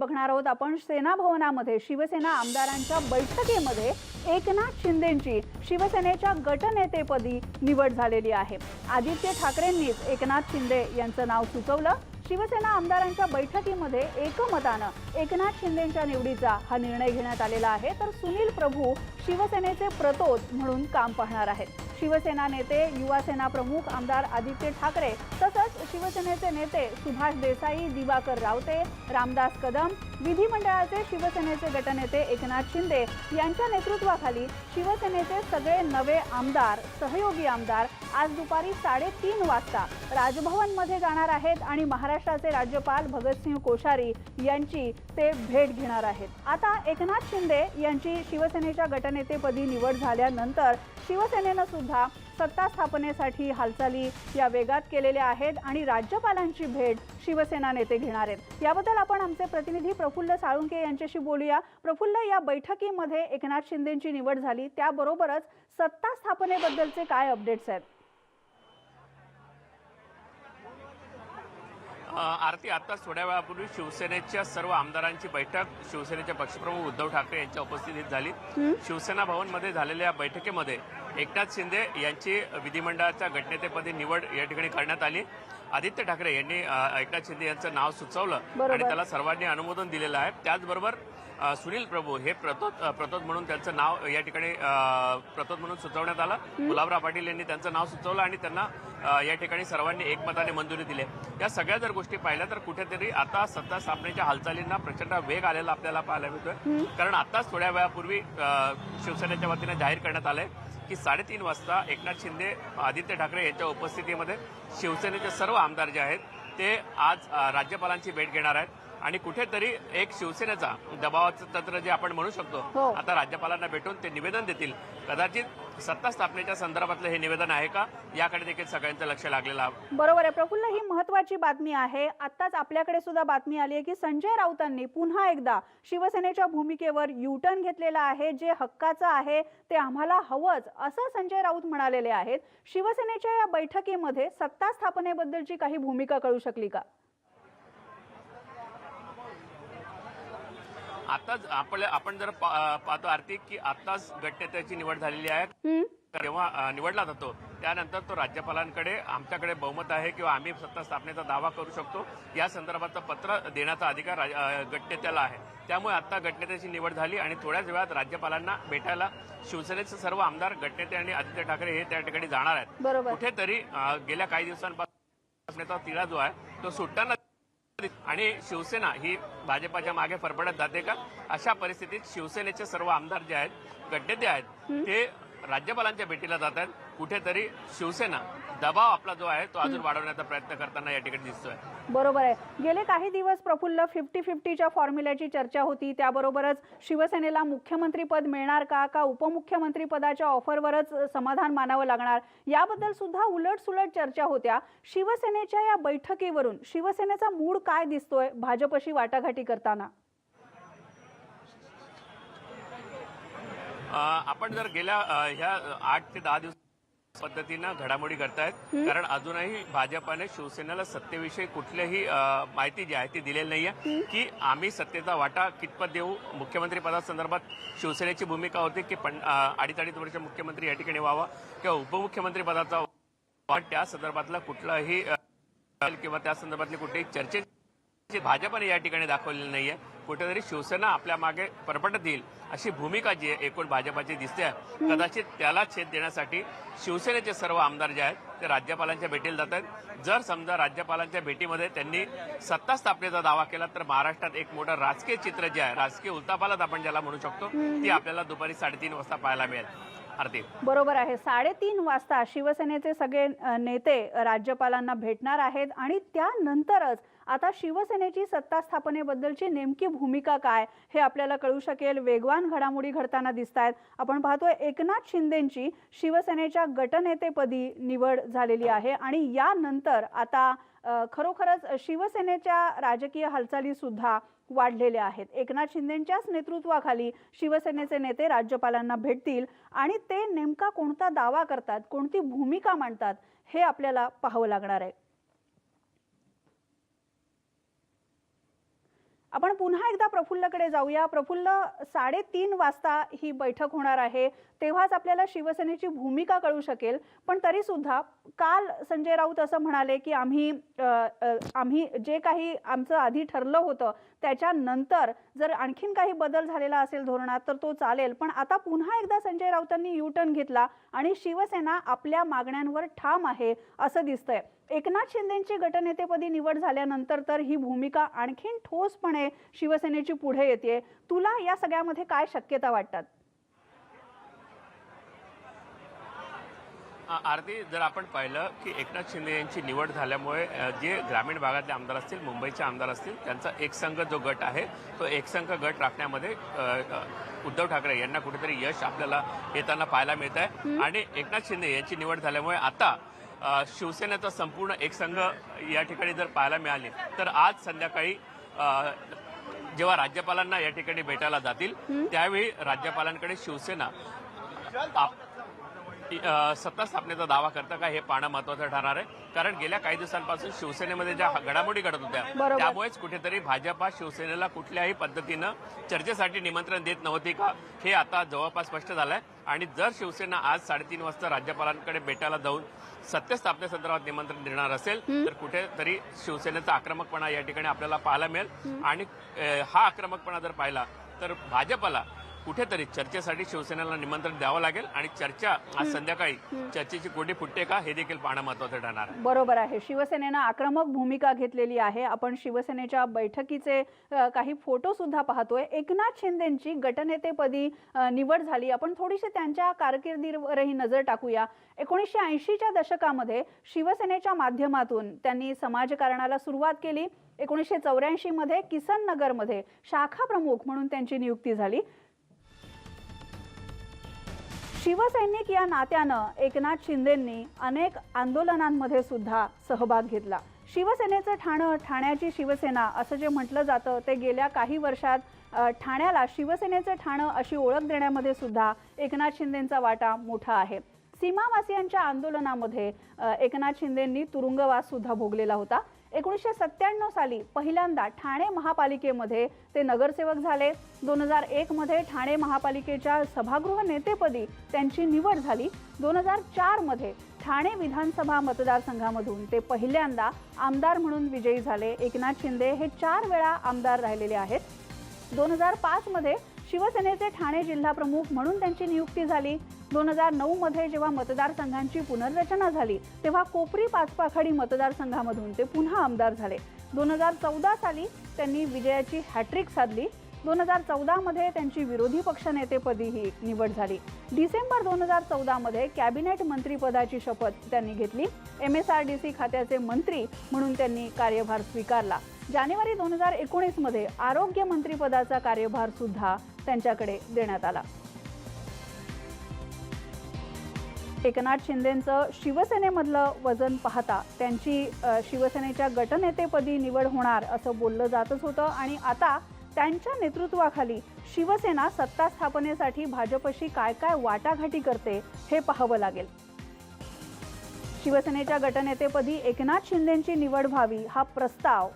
बघणार आहोत आपण सेना भवनामध्ये शिवसेना आमदारांच्या बैठकीमध्ये एकनाथ शिंदेंची शिवसेनेच्या गटनेतेपदी निवड झालेली आहे. आदित्य ठाकरेंनीच एकनाथ शिंदे यांचं नाव सुचवलं. शिवसेना आमदारांच्या बैठकीमध्ये एकमतानं एकनाथ शिंदेंच्या निवडीचा हा निर्णय घेण्यात आलेला आहे. तर सुनील प्रभू शिवसेनेचे प्रतोद म्हणून काम पाहणार आहेत. शिवसेना नेते युवासेना प्रमुख आमदार आदित्य ठाकरे तसंच शिवसेनेचे नेते सुभाष देसाई दिवाकर रावते रामदास कदम विधिमंडळाचे शिवसेनेचे गटनेते एकनाथ शिंदे यांच्या नेतृत्वाखाली शिवसेनेचे सगळे नवे आमदार सहयोगी आमदार आज दुपारी साडेतीन वाजता राजभवनमध्ये जाणार आहेत आणि महाराष्ट्राचे राज्यपाल भगतसिंह कोश्यारी यांची ते भेट घेणार आहेत. आता एकनाथ शिंदे यांची शिवसेनेच्या गटनेतेपदी निवड झाल्यानंतर शिवसेनेनं सुद्धा सत्ता स्थापनेसाठी हालचाली या वेगात केलेल्या आहेत आणि राज्यपालांची भेट शिवसेना नेते घेणार आहेत. याबद्दल आपण आमचे प्रतिनिधी प्रफुल्ल साळुंके यांच्याशी बोलूया. प्रफुल्ल या बैठकीमध्ये एकनाथ शिंदेची निवड झाली. त्याबरोबरच सत्ता स्थापनेबद्दलचे काय अपडेट्स आहेत? आरती आत्ताच थोड्या वेळापूर्वी शिवसेनेच्या सर्व आमदारांची बैठक शिवसेनेचे पक्षप्रमुख उद्धव ठाकरे यांच्या उपस्थितीत झाली. शिवसेना भवनमध्ये झालेल्या बैठकीमध्ये एकनाथ शिंदे यांची विधिमंडळाच्या गटनेतेपदी निवड या ठिकाणी करण्यात आली. आदित्य ठाकरे यांनी एकनाथ शिंदे यांचं नाव सुचवलं. आणि त्याला सर्वांनी अनुमोदन दिलेलं आहे. त्याचबरोबर सुनील प्रभू हे प्रतोद प्रतोद म्हणून त्यांचं नाव या ठिकाणी प्रतोद म्हणून सुचवण्यात आलं. गुलाबराव पाटील यांनी त्यांचं नाव सुचवलं आणि त्यांना या ठिकाणी सर्वांनी एकमताने मंजुरी दिली. या सगळ्या जर गोष्टी पाहिल्या तर कुठेतरी आता सत्ता स्थापनेच्या हालचालींना प्रचंड वेग आलेला आपल्याला पाहायला मिळतोय. कारण आताच थोड्या वेळापूर्वी शिवसेनेच्या वतीने जाहीर करण्यात आलंय की साडेतीन वाजता एकनाथ शिंदे आदित्य ठाकरे यांच्या उपस्थितीमध्ये शिवसेनेचे सर्व आमदार जे आहेत ते आज राज्यपालांची भेट घेणार आहेत. आणि कुठेतरी एक शिवसेनेचा दबावाचं तंत्र जे आपण म्हणू हो. शकतो आता राज्यपालांना भेटून ते निवेदन देतील. कदाचित सत्ता स्थापनेच्या संदर्भातलं हे निवेदन आहे का? याकडे देखील सगळ्यांचं लक्ष लागलेलं आहे. बरोबर आहे प्रफुल्ल ही महत्वाची बातमी आहे. आत्ताच आपल्याकडे सुद्धा बातमी आली आहे की संजय राऊतांनी पुन्हा एकदा शिवसेनेच्या भूमिकेवर युटर्न घेतलेला आहे. जे हक्काचं आहे ते आम्हाला हवंच असं संजय राऊत म्हणालेले आहेत. शिवसेनेच्या या बैठकीमध्ये सत्ता स्थापनेबद्दलची काही भूमिका कळू शकली का? आताच आपल्या आपण जर पाहतो आर्थिक की आताच गटनेत्याची निवड झालेली आहे. हं? जेव्हा अ, निवडला जातो त्यानंतर तो राज्यपालांकडे आमच्याकडे बहुमत आहे किंवा आम्ही सत्ता स्थापनेचा दावा करू शकतो. या संदर्भाचं पत्र देण्याचा अधिकार गटनेत्याला आहे. त्यामुळे आता गटनेत्याची निवड झाली आणि थोड्याच वेळात राज्यपालांना भेटायला शिवसेनेचे सर्व आमदार गटनेते आणि आदित्य ठाकरे हे त्या ठिकाणी जाणार आहेत. कुठेतरी गेल्या काही दिवसांपासून तिळा जो आहे. तो सुटताना आणि शिवसेना ही भाजपाच्या मागे फरफडत जाते का? अशा परिस्थितीत शिवसेनेचे सर्व आमदार जे आहेत गटनेते आहेत ते राज्यपालांच्या भेटीला जात आहेत. कुठेतरी शिवसेना दबाव आपला जो आहे तो अजून वाढवण्याचा प्रयत्न करताना या ठिकाणी दिसतोय. बरोबर आहे. गेले काही दिवस प्रफुल्ल फिफ्टी फिफ्टीच्या फॉर्म्युल्याची चर्चा होती. त्याबरोबरच शिवसेनेला मुख्यमंत्रीपद मिळणार का का उपमुख्यमंत्री पदाच्या ऑफरवरच समाधान मानावं लागणार? याबद्दल सुद्धा उलट सुलट चर्चा होत्या. शिवसेनेच्या या बैठकीवरून शिवसेनेचा मूड काय दिसतोय भाजपशी वाटाघाटी करताना? आपण जर गेल्या ह्या आठ ते दहा दिवस पद्धतीनं घडामोडी करतायत. कारण अजूनही भाजपाने शिवसेनेला सत्तेविषयी कुठलीही माहिती जी आहे ती दिलेली नाहीये. की आम्ही सत्तेचा वाटा कितपत देऊ मुख्यमंत्री पदासंदर्भात शिवसेनेची भूमिका होती की पण अडीच अडीच वर्ष मुख्यमंत्री या ठिकाणी व्हावा किंवा उपमुख्यमंत्री पदाचा. त्या संदर्भातला कुठलाही किंवा त्या संदर्भातली कुठलीही चर्चेची भाजपने या ठिकाणी दाखवलेली नाहीये. कुठेतरी शिवसेना आपल्या मागे परपटत येईल अशी भूमिका जी आहे एकूण भाजपाची दिसते आहे. कदाचित त्याला छेद देण्यासाठी शिवसेनेचे सर्व आमदार जे आहेत ते राज्यपालांच्या भेटीला जात आहेत. जर समजा राज्यपालांच्या भेटीमध्ये त्यांनी सत्ता स्थापनेचा दावा केला तर महाराष्ट्रात एक मोठं राजकीय चित्र जे आहे राजकीय उलतापालत आपण ज्याला म्हणू शकतो ती आपल्याला दुपारी साडेतीन वाजता पाहायला मिळेल. आरती बरोबर आहे. साडेतीन वाजता शिवसेनेचे सगळे नेते राज्यपालांना भेटणार आहेत आणि त्यानंतरच आता शिवसेनेची सत्ता स्थापनेबद्दलची नेमकी भूमिका काय हे आपल्याला कळू शकेल. वेगवान घडामोडी घडताना दिसत आहेत आपण पाहतोय एकनाथ शिंदेची शिवसेनेच्या गटनेतेपदी निवड झालेली आहे आणि यानंतर आता खरोखरच शिवसेनेच्या राजकीय हालचाली सुद्धा वाढलेल्या आहेत. एकनाथ शिंदेच्याच नेतृत्वाखाली शिवसेनेचे नेते राज्यपालांना भेटतील आणि ते नेमका कोणता दावा करतात कोणती भूमिका मांडतात हे आपल्याला पाहावं लागणार आहे. आपण पुन्हा एकदा प्रफुल्लकडे जाऊया. प्रफुल्ल साडेतीन वाजता ही बैठक होणार आहे. तेव्हाच आपल्याला शिवसेनेची भूमिका कळू शकेल. पण तरी सुद्धा काल संजय राऊत असं म्हणाले की आम्ही आम्ही जे काही आमचं आधी ठरलं होतं त्याच्यानंतर जर आणखीन काही बदल झालेला असेल धोरणात तर तो चालेल. पण आता पुन्हा एकदा संजय राऊतांनी यू टर्न घेतला. आणि शिवसेना आपल्या मागण्यांवर ठाम आहे असं दिसतंय. एकनाथ शिंदेची गटनेतेपदी निवड झाल्यानंतर तर ही भूमिका आणखीन ठोसपणे शिवसेनेची पुढे येते तुला या सगळ्यामध्ये काय शक्यता वाटतात? आरती जर आपण पाहिलं की एकनाथ शिंदे यांची निवड झाल्यामुळे जे ग्रामीण भागातले आमदार असतील मुंबईचे आमदार असतील त्यांचा एकसंघ जो गट आहे तो एकसंघ गट राखण्यामध्ये उद्धव ठाकरे यांना कुठेतरी यश आपल्याला येताना पाहायला मिळत आहे आणि एकनाथ शिंदे यांची निवड झाल्यामुळे आता शिवसेनेचा संपूर्ण एकसंघ या ठिकाणी जर पाहायला मिळाले तर आज संध्याकाळी जेव्हा राज्यपालांना या ठिकाणी भेटायला जातील त्यावेळी राज्यपालांकडे शिवसेना सत्ता स्थापनेचा दावा करता का हे पाहणं महत्वाचं ठरणार आहे. कारण गेल्या काही दिवसांपासून शिवसेनेमध्ये ज्या घडामोडी घडत होत्या. त्यामुळेच कुठेतरी भाजपा शिवसेनेला कुठल्याही पद्धतीनं चर्चेसाठी निमंत्रण देत नव्हती का हे आता जवळपास स्पष्ट झालंय. आणि जर शिवसेना आज साडेतीन वाजता राज्यपालांकडे भेटायला जाऊन सत्य स्थापनेसंदर्भात निमंत्रण देणार असेल तर कुठेतरी शिवसेनेचा आक्रमकपणा या ठिकाणी आपल्याला पाहायला मिळेल. आणि हा आक्रमकपणा जर पाहिला तर भाजपला कुठेतरी चर्चेसाठी शिवसेनेला निमंत्रण द्यावं लागेल आणि चर्चा आज संध्याकाळी चर्चेची कोडी फुटते का हे देखील पाहणं महत्वाचं ठरणार आहे. बरोबर आहे. शिवसेनेनं आक्रमक भूमिका घेतलेली आहे. आपण शिवसेनेच्या बैठकीचे काही फोटो सुद्धा पाहतोय. एकनाथ शिंदेची गटनेतेपदी निवड झाली. आपण थोडीशी त्यांच्या कारकिर्दीवरही नजर टाकूया. एकोणीसशे ऐंशीच्या दशकामध्ये शिवसेनेच्या माध्यमातून त्यांनी समाजकारणाला सुरुवात केली. एकोणीसशे चौऱ्याऐंशी मध्ये किसन नगरमध्ये शाखा प्रमुख म्हणून त्यांची नियुक्ती झाली. शिवसैनिक या नात्यानं एकनाथ शिंदेंनी अनेक आंदोलनांमध्ये सुद्धा सहभाग घेतला. शिवसेनेचं ठाणं ठाण्याची शिवसेना असं जे म्हटलं जातं ते गेल्या काही वर्षात ठाण्याला शिवसेनेचं ठाणं अशी ओळख देण्यामध्ये सुद्धा एकनाथ शिंदेंचा वाटा मोठा आहे. सीमावासियांच्या आंदोलनामध्ये एकनाथ शिंदेंनी तुरुंगवास सुद्धा भोगलेला होता. एकोणीसशे सत्त्याण्णव साली पहिल्यांदा ठाणे महापालिकेमध्ये ते नगरसेवक झाले. दोन हजार एकमध्ये ठाणे महापालिकेच्या सभागृह नेतेपदी त्यांची निवड झाली. दोन हजार चारमध्ये ठाणे विधानसभा मतदारसंघामधून ते पहिल्यांदा आमदार म्हणून विजयी झाले. एकनाथ शिंदे हे चार वेळा आमदार राहिलेले आहेत. दोन हजार पाचमध्ये शिवसेनेचे ठाणे जिल्हा प्रमुख म्हणून त्यांची नियुक्ती झाली. दोन हजार नऊमध्ये जेव्हा मतदारसंघांची पुनर्रचना झाली तेव्हा कोपरी पाचपाखाडी मतदारसंघामधून ते पुन्हा आमदार झाले. दोन हजार चौदा साली त्यांनी विजयाची हॅट्रिक साधली. दोन हजार चौदामध्ये त्यांची विरोधी पक्षनेतेपदीही निवड झाली. डिसेंबर दोन हजार चौदामध्ये कॅबिनेट मंत्रीपदाची शपथ त्यांनी घेतली. M S R D C खात्याचे मंत्री म्हणून त्यांनी कार्यभार स्वीकारला. जानेवारी दोन हजार एकोणीसमध्ये आरोग्य मंत्रीपदाचा कार्यभार सुद्धा त्यांच्याकडे देण्यात आला. एकनाथ शिंदेंचं शिवसेनेमधलं वजन पाहता त्यांची शिवसेनेच्या गटनेतेपदी निवड होणार असं बोललं जातच होतं आणि आता त्यांच्या नेतृत्वाखाली शिवसेना सत्ता स्थापनेसाठी भाजपशी काय काय वाटाघाटी करते हे पाहावं लागेल. शिवसेनेच्या गटनेतेपदी एकनाथ शिंदेंची निवड व्हावी हा प्रस्ताव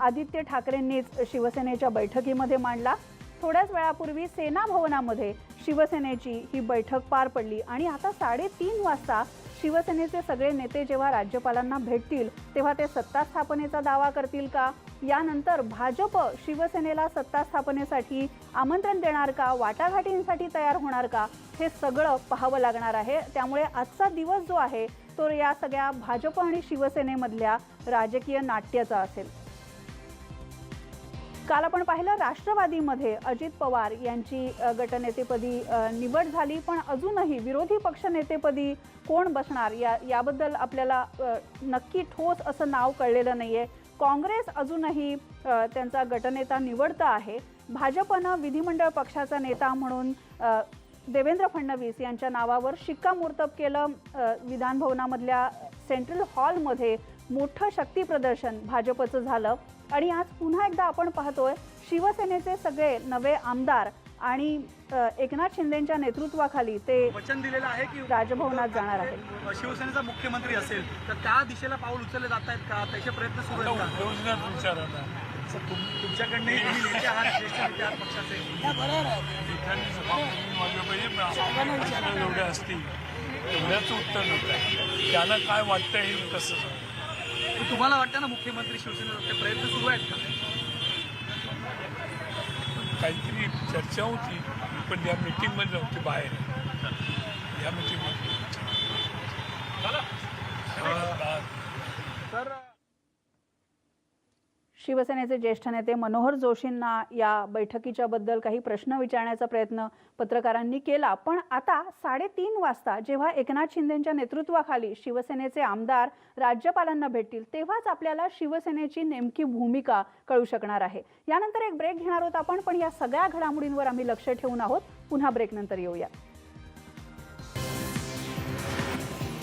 आदित्य ठाकरेंनीच शिवसेनेच्या बैठकीमध्ये मांडला. थोड्याच वेळापूर्वी सेना भवनामध्ये शिवसेनेची ही बैठक पार पडली आणि आता साडेतीन वाजता शिवसेनेचे सगळे नेते जेव्हा राज्यपालांना भेटतील तेव्हा ते सत्ता स्थापनेचा दावा करतील का? यानंतर भाजप शिवसेनेला सत्ता स्थापनेसाठी आमंत्रण देणार का? वाटाघाटींसाठी तयार होणार का? हे सगळं पाहावं लागणार आहे. त्यामुळे आजचा दिवस जो आहे तो या सगळ्या भाजप आणि शिवसेनेमधल्या राजकीय नाट्याचा असेल. काल आपण पाहिलं राष्ट्रवादीमध्ये अजित पवार यांची गटनेतेपदी निवड झाली पण अजूनही विरोधी पक्षनेतेपदी कोण बसणार? या याबद्दल आपल्याला नक्की ठोस असं नाव कळलेलं नाही आहे काँग्रेस अजूनही त्यांचा गटनेता निवडता आहे. भाजपनं विधिमंडळ पक्षाचा नेता म्हणून देवेंद्र फडणवीस यांच्या नावावर शिक्कामोर्तब केलं विधानभवनामधल्या सेंट्रल हॉलमध्ये मोठं शक्तीप्रदर्शन भाजपचं झालं. आणि आज पुन्हा एकदा आपण पाहतोय शिवसेनेचे सगळे नवे आमदार आणि एकनाथ शिंदेच्या नेतृत्वाखाली ते वचन दिलेलं आहे की राजभवनात जाणार आहे. शिवसेनेचा मुख्यमंत्री असेल तर त्या दिशेला पाऊल उचलले जात आहेत का? त्याचे प्रयत्न सुरू आहेत का? योजनेत विचार आता सर तुम तुमच्याकडनंही तुम्ही नेते आहात ज्येष्ठ नेते आहात पक्षाचे. ठिकाणी सभापती वाजलं पाहिजे. पक्षाला एवढ्या असतील एवढ्याच उत्तर नव्हतं त्याला काय वाटतं हे कसं तुम्हाला वाटतं ना मुख्यमंत्री शिवसेनेचा प्रयत्न सुरू आहेत का? काहीतरी चर्चा होती पण या मीटिंगमध्ये नव्हती बाहेर. या मीटिंगमध्ये. तर शिवसेनेचे ज्येष्ठ नेते मनोहर जोशींना या बैठकीच्या बद्दल काही प्रश्न विचारण्याचा प्रयत्न पत्रकारांनी केला. पण आता साडेतीन वाजता जेव्हा एकनाथ शिंदेच्या नेतृत्वाखाली शिवसेनेचे आमदार राज्यपालांना भेटतील तेव्हाच आपल्याला शिवसेनेची नेमकी भूमिका कळू शकणार आहे. यानंतर एक ब्रेक घेणार आहोत आपण पण या सगळ्या घडामोडींवर आम्ही लक्ष ठेवून आहोत. पुन्हा ब्रेकनंतर येऊया.